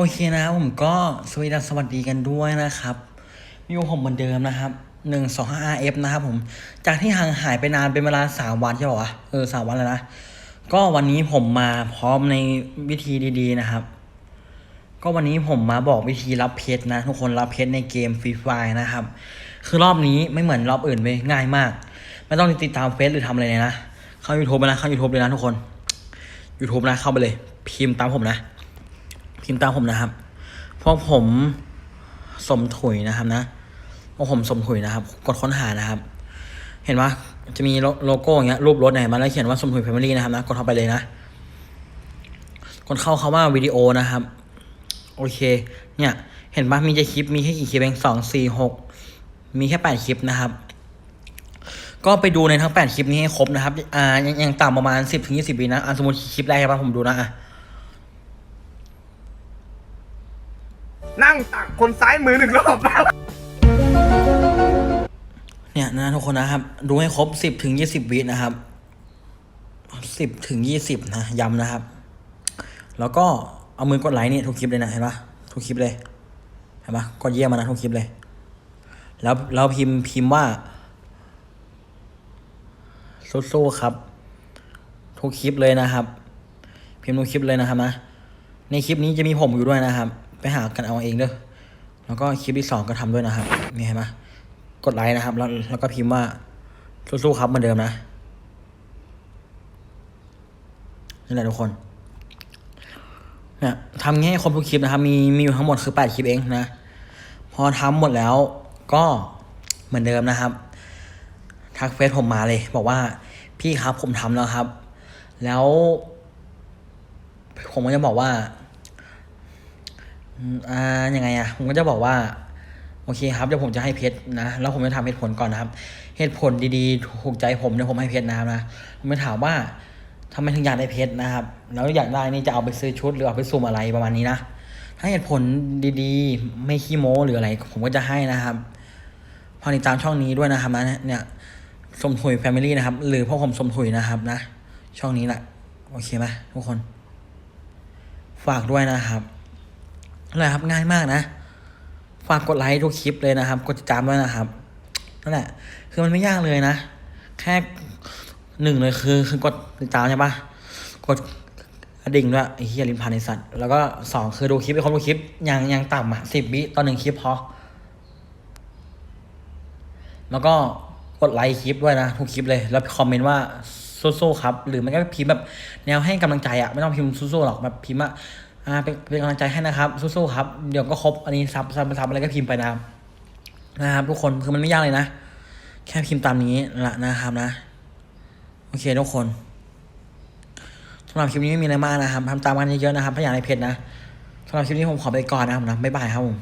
โอเคนะผมก็สวัสดีสวัสดีกันด้วยนะครับอยู่ผมเหมือนเดิมนะครับหนึ่งสองห้า f นะครับผม จากที่ห่างหายไปนานเป็นเวลาสามวันใช่ป่าวะเออสามวันแล้วนะ ก็วันนี้ผมมาพร้อมในวิธีดีๆนะครับ ก็วันนี้ผมมาบอกวิธีรับเพชรนะ ทุกคนรับเพชรในเกมฟรีไฟนะครับ คือรอบนี้ไม่เหมือนรอบอื่นเลยง่ายมาก ไม่ต้องติดตามเฟซหรือทำอะไรเลยนะ เข้า YouTube ไปนะเข้า YouTube เลยนะทุกคน YouTube นะเข้าไปเลย พิมพ์ตามผมนะ พิมพ์ตามผมนะครับเพราะผมสมถุยนะครับนะเพราะผมสมถุยนะครับ กดค้นหานะครับ เห็นว่าจะมีโลโก้อย่างเงี้ยรูปรถไหนมาแล้วเขียนว่าสมถุยแฟมิลี่นะครับนะกดเข้าไปเลยนะกดเข้าคาว่าวิดีโอนะครับ โอเค เนี่ย เห็นปะมีจะคลิปมีแค่กี่คลิปเองสองสี่หกมีแค่แปดคลิปนะครับก็ไปดูในทั้งแปดคลิปนี้ให้ครบนะครับ อ่า ยังยังต่ำประมาณสิบถึงยี่สิบวินะ อ่าสมมติคลิปแรกใช่ปะผมดูนะอะ นั่งตักคนซ้ายมือหนึ่งรอบ เนี่ยนะทุกคนนะครับ ดูให้ครบสิบถึงยี่สิบวินะครับสิบถึงยี่สิบนะย้ำนะครับ แล้วก็เอามือกดไลค์นี่ทุกคลิปเลยนะเห็นปะทุกคลิปเลยเห็นปะกดเยี่ยมมานะทุกคลิปเลย แล้วแล้วพิมพ์พิมพ์ว่าสู้ๆครับ ทุกคลิปเลยนะครับ พิมพ์ทุกคลิปเลยนะครับนะในคลิปนี้จะมีผมอยู่ด้วยนะครับ ไปหากันเอาเองเด้อแล้วก็คลิปที่สองก็ทำด้วยนะครับนี่เห็นปะกดไลค์นะครับ แล้วแล้วก็พิมพ์ว่าสู้ๆครับเหมือนเดิมนะนี่แหละทุกคนเนี่ยทำง่ายครบทุกคลิปนะครับ มีมีอยู่ทั้งหมดคือแปดคลิปเองนะ พอทำหมดแล้วก็เหมือนเดิมนะครับ ทักเฟซผมมาเลย บอกว่าพี่ครับผมทำแล้วครับ แล้ว ผมก็จะบอกว่า อ่ายังไงอะผมก็จะบอกว่า โอเคครับเดี๋ยวผมจะให้เพชรนะ แล้วผมจะทำเหตุผลก่อนนะครับ เหตุผลดีๆถูกใจผมเดี๋ยวผมให้เพชรนะครับนะผมจะถามว่าทำไมถึงอยากได้เพชรนะครับ แล้วอยากได้นี่จะเอาไปซื้อชุดหรือเอาไปสุ่มอะไรประมาณนี้นะ ถ้าเหตุผลดีๆ ไม่ขี้โม้หรืออะไร ผมก็จะให้นะครับพอติดตามช่องนี้ด้วยนะครับนะเนี่ยสมถุยแฟมิลี่นะครับ หรือพวกผมสมถุยนะครับนะ ช่องนี้แหละโอเคไหมทุกคน ฝากด้วยนะครับ อะไรครับง่ายมากนะฝากกดไลค์ทุกคลิปเลยนะครับ กดติดตามด้วยนะครับนั่นแหละ คือมันไม่ยากเลยนะ แค่หนึ่งเลยคือคือกดติดตามใช่ปะกดกระดิ่งด้วยไอ้เฮียลินพันในสัตว์แล้วก็สองคือดูคลิปไปคนดูคลิปอย่างอย่างต่ำอะสิบวิต่อหนึ่งคลิปพอแล้วก็กดไลค์คลิปด้วยนะทุกคลิปเลย แล้วคอมเมนต์ว่าสู้ๆครับ หรือไม่ก็พิมพ์แบบแนวให้กำลังใจอะไม่ต้องพิมพ์สู้ๆหรอกแบบพิมพ์ว่า อ่าเป็นเป็นกำลังใจให้นะครับสู้ๆครับเดี๋ยวก็ครบอันนี้ซับซับซับอะไรก็พิมพ์ไปนะครับนะครับ ทุกคนคือมันไม่ยากเลยนะ แค่พิมพ์ตามนี้ละนะครับนะ โอเคทุกคนสำหรับคลิปนี้ไม่มีอะไรมากนะครับทำตามกันเยอะๆนะครับถ้าอยากในเพจนะสำหรับคลิปนี้ผมขอไปก่อนนะครับนะบ๊ายบายครับผม